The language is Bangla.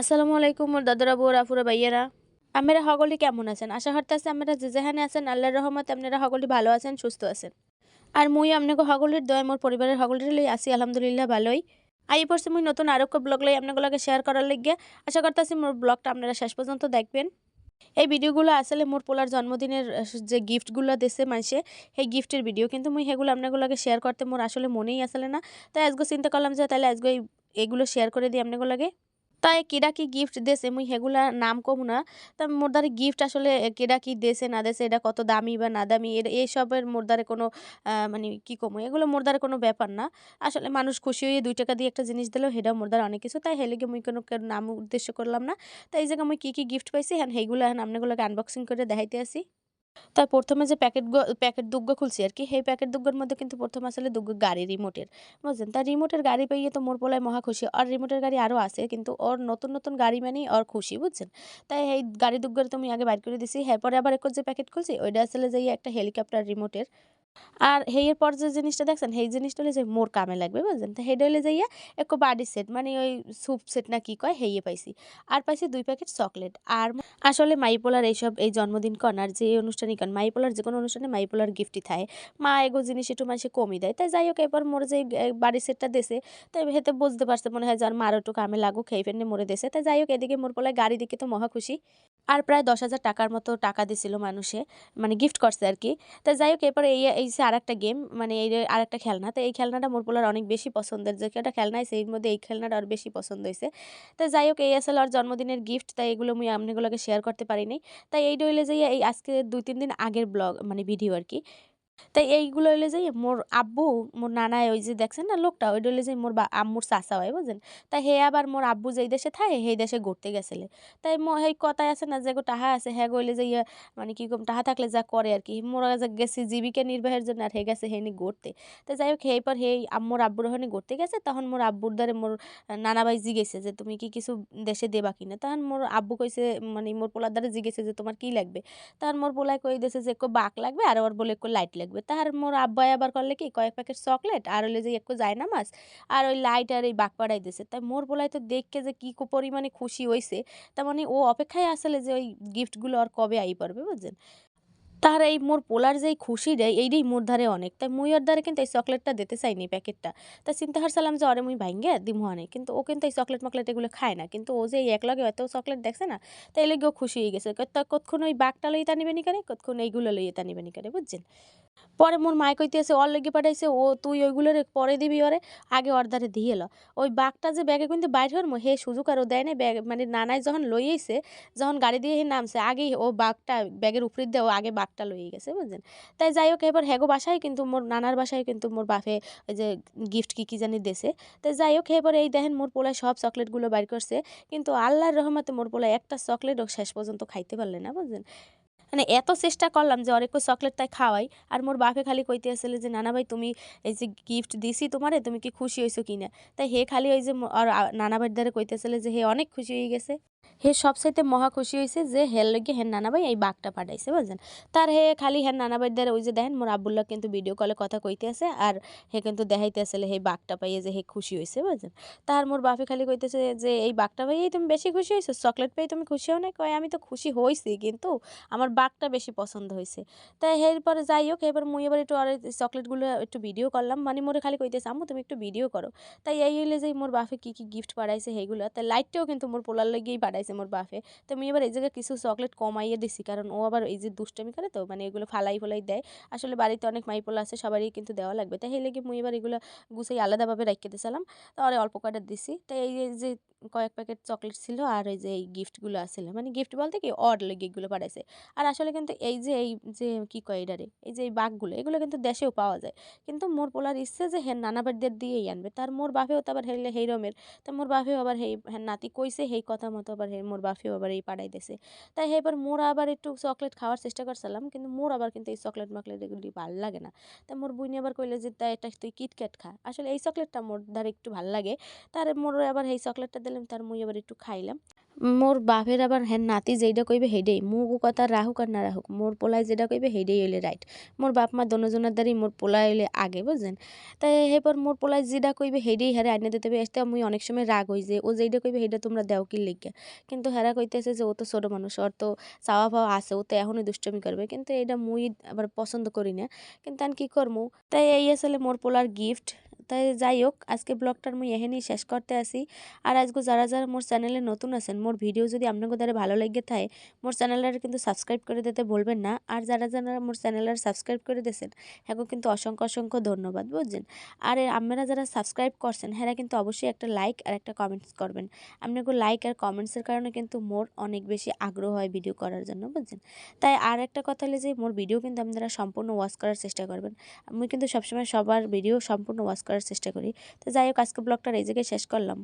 আসসালামু আলাইকুম মোর দাদারা, বউরা আফুরা ভাইয়েরা। আপনারা সকলে কেমন আছেন? আশা করতেছি আপনারা যে যেখানে আছেন, আল্লাহর রহমত আপনারা সকলে ভালো আছেন, সুস্থ আছেন। আর মুই আপনাকে সকলের দয়, মোর পরিবারের সকলের লই আছি, আলহামদুলিল্লাহ, ভালোই। আই পড়ছে মুই নতুন আরও ব্লগ লই আপনাগুলোকে শেয়ার করার লাগিয়া আশা করতেছি মোর ব্লগটা আপনারা শেষ পর্যন্ত দেখবেন। এই ভিডিওগুলো আসলে মোর পোলার জন্মদিনের যে গিফটগুলো দেশে মানুষে সেই গিফটের ভিডিও কিন্তু মুই সেগুলো আপনাগুলোকে শেয়ার করতে মোর আসলে মনেই আসলে না। তাই আজকে চিন্তা করলাম যে তাহলে আজকে এই- এগুলো শেয়ার করে দিই আপনাগুলোকে তাই কিরা কি গিফট দেছে, মুই সেগুলা নাম কম না। তা মোর দ্বারে গিফট আসলে কিরা কি দেশে না দেশে এটা কত দামি বা না দামি, এর এইসবের মোর দ্বারে কোনো মানে কি কমো? এগুলো মোর দ্বারে কোনো ব্যাপার না। আসলে মানুষ খুশি হয়ে দুই টাকা দিয়ে একটা জিনিস দিলেও সেটাও মোরদার অনেক কিছু। তাই হেলেগে মুই কোনো নাম উদ্দেশ্য করলাম না। তাই এই জায়গায় মুই কী কী গিফট পাইছি হ্যাঁ সেইগুলো এখন আপনাগুলোকে আনবক্সিং করে দেখাইতে আসি। তাই প্রথমে যে প্যাকেট প্যাকেট দুগ্গ খুলছি আর কি, সেই প্যাকেট দুগ্গর মধ্যে কিন্তু প্রথম আসলে দুগ্গ গাড়ি রিমোটের বুঝলেন তার রিমোটের গাড়ি পেয়ে তো মোর পোলায় মহা খুশি। আর রিমোটের গাড়ি আরও আছে, কিন্তু ওর নতুন নতুন গাড়ি মানেই ওর খুশি, বুঝছেন? তাই এই গাড়ি তো আমি আগে বাইর করে দিছি। হ্যাঁ পরে আবার এক যে প্যাকেট খুলছি, ওইটা আসলে যাই একটা হেলিকপ্টার রিমোটের আর হেয়ের পর যে জিনিসটা দেখছেন সেই জিনিসটা হলে যে মোর কামে লাগবে বুঝলেন তো হেডা হলে যাইয়া একটু বাডি সেট মানে ওই স্যুপ সেট না কি কয় হেয়ে পাইছি। আর পাইছি দুই প্যাকেট চকলেট আর আসলে মাইপোলার এইসব, এই জন্মদিন কনার যে অনুষ্ঠানই কন, মাইপোলার যে কোনো অনুষ্ঠানে মাইপোলার গিফটই থাকে মা এগো জিনিস একটু মানুষে কমই দেয়। তাই যাই হোক এবার মোর যে বাড়ি সেটটা দেশে তাই হেতে বুঝতে পারছে, মনে হয় যার মার একটু কামে লাগুক খেয়ে ফেনে মরে দেশে তাই যাই হোক, এদিকে মোর পোলায় গাড়ি দিকে তো মহা খুশি। আর প্রায় দশ হাজার টাকার মতো টাকা দিছিল মানুষে মানে গিফট করছে আর কি। তা যাই হোক, এরপরে এই এই যে আরেকটা গেম মানে এই আর একটা খেলনা, তো এই খেলনাটা মোর পোলার অনেক বেশি পছন্দের। যে একটা খেলনা আছে, এর মধ্যে এই খেলনাটা আর বেশি পছন্দ হয়েছে। তো যাই হোক, এই আসলে আর জন্মদিনের গিফট তাই এগুলো আমি আপনাগুলোকে শেয়ার করতে পারিনি। তাই এই ডইলে যাই এই আজকে দুই, তিন দিন আগের ব্লগ মানে ভিডিও আর কি। তাই এইগুলো হইলে যাই মোর আব্বু, মোর নানায় ওই যে দেখছেন না লোকটা ওই ডইলে যাই মোর বা, আম্মুর চাচা হয়, বুঝছেন? তাই হে আবার মোর আব্বু যেই দেশে থাকে, সেই দেশে ঘুরতে গেছিলে। তাই সেই কথায় আছে না, যে টাহা আছে হ্যাঁ গইলে যে ইয়া মানে কি কম, টাহা থাকলে যা করে আর কি মোরা গেছি জীবিকা নির্বাহের জন্য আর হে গেছে হেনি ঘুরতে। তো যাই হোক সেই পর হে মোর আব্বুর ওখানে ঘুরতে গেছে, তখন মোর আব্বুর দ্বারে মোর নানা ভাই জিগেছে যে, তুমি কি কিছু দেশে দেবা কিনা? তখন মোর আব্বু কইছে মানে মোর পোলার দ্বারে জিগেছে যে, তোমার কি লাগবে? তখন মোর পোলায় কই দিয়েছে যে একটু বাক লাগবে, আর ওর বলে একটু লাইট লাগবে। তাহার মোর আব্বাই আবার করলে কি, কয়েক প্যাকেট চকলেট আর হলে যে একটু যায় না মাছ আর ওই লাইট আর এই বাক পাড়াই দিছে। তাই মোর পোলায় তো দেখকে যে কী পরিমাণে খুশি হয়েছে তার মানে ও অপেক্ষায় আসলে যে ওই গিফটগুলো আর কবে আই পারবে বুঝছেন? তার এই মোর পোলার যেই খুশি দেয় এইটাই মোর ধারে অনেক। তাই মুই ওর ধারে কিন্তু এই চকলেটটা দিতে চাইনি প্যাকেটটা তা চিন্তা হারছিলাম যে অরে মুই ভাঙ্গে দিমু আনে কিন্তু ও কিন্তু এই চকলেট মকলেট এগুলো খায় না। কিন্তু ও যে এই একলগে এত চকলেট দেখছে না তাই লেগে ও খুশি হয়ে গেছে। তা কতক্ষণ ওই বাঘটা লইতে নিবে নি কারে কতক্ষণ এইগুলো লইতে নিবে নি কারে বুঝছেন? পরে মোর মায় কইতেছে ওর লেগে পাঠাইছে, ও তুই ওইগুলোর পরে দিবি ওরে। আগে ওর ধারে দিয়ে এলো ওই বাঘটা যে ব্যাগে কিন্তু বাইর হর হে সুযোগ আর ও দেয় না ব্যাগ মানে নানায় যখন লইয়েছে যখন গাড়ি দিয়ে হে নামছে, আগেই ও বাঘটা ব্যাগের উপরে দিয়ে ও আগে বাঘটা লইয়ে গেছে বুঝলেন তাই যাই হোক, এবার হ্যাগো বাসায় কিন্তু মোর নানার বাসায় কিন্তু মোর বাপে ওই যে গিফট কি কি জানি দেছে। তাই যাই হোক, এবার এই দেখেন মোর পোলায় সব চকলেটগুলো বাইর করছে, কিন্তু আল্লাহর রহমতে মোর পোলায় একটা চকলেটও শেষ পর্যন্ত খাইতে পারলে না বুঝলেন মানে এত চেষ্টা করলাম যে অনেক চকলেট তাই খাওয়াই। আর মোর বাপে খালি কইতে আসলে যে, নানা ভাই, তুমি এই যে গিফট দিছি তোমারে, তুমি কি খুশি হয়েছো কিনা? তাই হে খালি ওই যে আর নানা ভাইয়ের দ্বারা কইতে আসলে যে, হে, অনেক খুশি হয়ে গেছে। হে সবসাইতে মহা খুশি হয়েছে যে হের লগে হের নানা ভাই এই বাঘটা পাঠাইছে বুঝলেন তার হে খালি হের নানা ভাইয়ের দ্বারা ওই যে দেখেন, মোর আব্বুল্লাহ কিন্তু ভিডিও কলে কথা কইতে আছে আর হে কিন্তু দেখাইতে আসলে হে বাঘটা পাইয়ে যে হে খুশি হয়েছে বুঝলেন তার মোর বাপে খালি কইতেছে যে এই বাঘটা পাইয়ে তুমি বেশি খুশি হয়েছো চকলেট পেয়ে তুমি খুশি হও না কয়, আমি তো খুশি হয়েছি কিন্তু আমার বাঘটা বেশি পছন্দ হয়েছে তাই এরপরে যাই হোক এবার মুই এবার একটু আর চকলেটগুলো একটু ভিডিও করলাম। মানে মোরে খালি কইতেছে, আম্মু, তুমি একটু ভিডিও করো। তাই এই হইলে যে মোর বাপে কি কি গিফট পাঠাইছে সেইগুলো তাই লাইটটাও কিন্তু মোর পোলার লগেই পাঠাইছে। মোর বাফে তো আমি এবার এই জায়গায় কিছু চকলেট কমাইয়ে দিছি, কারণ ও আবার এই যে দুষ্টামি করে তো মানে এগুলো ফালাই ফালাই দেয়। আসলে বাড়িতে অনেক মাইপোলা আছে, সবারই কিন্তু দেওয়া লাগবে। তাই সেই লেগে মুই এবার এগুলো গুছাই আলাদাভাবে রাখিয়ে দিয়েছিলাম তারপরে অল্প কয়টা দিছি। তাই এই যে- কয়েক প্যাকেট চকলেট ছিল আর এই যে এই গিফটগুলো আসছিল মানে গিফট বলতে কি অড এগুলো পাঠাইছে। আর আসলে কিন্তু এই যে এই যে কি কয় এটারে এই যে এই বাঘগুলো, এগুলো কিন্তু দেশেও পাওয়া যায়। কিন্তু মোর পোলার ইচ্ছে যে হেন নানা বাড়িদের দিয়েই আনবে। তার মোর বাপেও তো আবার হেরলে হেই রমের। তা মোর বাপেও আবার হেই হেন নাতি কইছে হেই কথা মতো আবার মোর বাপেও আবার এই পাড়াই দিছে। তাই এবার মোর আবার একটু চকলেট খাওয়ার চেষ্টা করছিলাম, কিন্তু মোর আবার কিন্তু এই চকলেট মকলেট এগুলি ভালো লাগে না। তাই মোর বুইনি আবার কইলে যে তাই এটা তুই কিটক্যাট খা। আসলে এই চকলেটটা মোর ধারে একটু ভালো লাগে। তার মোর আবার এই চকলেটটা দিলাম, তার মুই আবার একটু খাইলাম। মোর বাপের আবার হ্যাঁ নাতি যেইটা কইবে সেইটাই মুগু কথা রাহুক আর না রাহুক, মোর পোলায় যেটা কইবে সেইটাই হইলে রাইট। মোর বাপ মা দনোজনের দ্বারাই মোর পোলা হইলে আগে, বুঝছেন? তাই এরপর মোর পোলায় যেটা কইবে হেডেই হ্যারে আইনে দিতে হবে মুই অনেক সময় রাগ হই যে, ও যেইটা কইবে সেইটা তোমরা দেও কি লিখা কিন্তু হেরা কইতেছে যে, ও তো ছোটো মানুষ, ওর তো চাওয়া পাওয়া আছে, ও তো এখনই দুষ্টমি করবে, কিন্তু এটা মুই আবার পছন্দ করি না। কিন্তু আমি কী করব তাই এই আসলে মোর পোলার গিফট তাই যাই হোক আজকে ব্লগটার মুই এখানেই শেষ করতে আসি। আর আজকে যারা যারা মোর চ্যানেলে নতুন আছেন, মোর ভিডিও যদি আপনাকে দ্বারা ভালো লাগে থাকে মোর চ্যানেলটা কিন্তু সাবস্ক্রাইব করে দিতে বলবেন না। আর যারা যারা মোর চ্যানেলটা সাবস্ক্রাইব করে দিয়েছেন হ্যাঁ কিন্তু অসংখ্য অসংখ্য ধন্যবাদ, বুঝছেন? আর আপনারা যারা সাবস্ক্রাইব করছেন হ্যাঁ কিন্তু অবশ্যই একটা লাইক আর একটা কমেন্টস করবেন। আপনাকে লাইক আর কমেন্টসের কারণে কিন্তু মোর অনেক বেশি আগ্রহ হয় ভিডিও করার জন্য, বুঝছেন? তাই আর একটা কথা হলে যে, মোর ভিডিও কিন্তু আপনারা সম্পূর্ণ ওয়াচ করার চেষ্টা করবেন। আমি কিন্তু সবসময় সবার ভিডিও সম্পূর্ণ ওয়াচ করার চেষ্টা করি। তো যাই হোক আজকে ব্লগটা এই জায়গায় শেষ করলাম।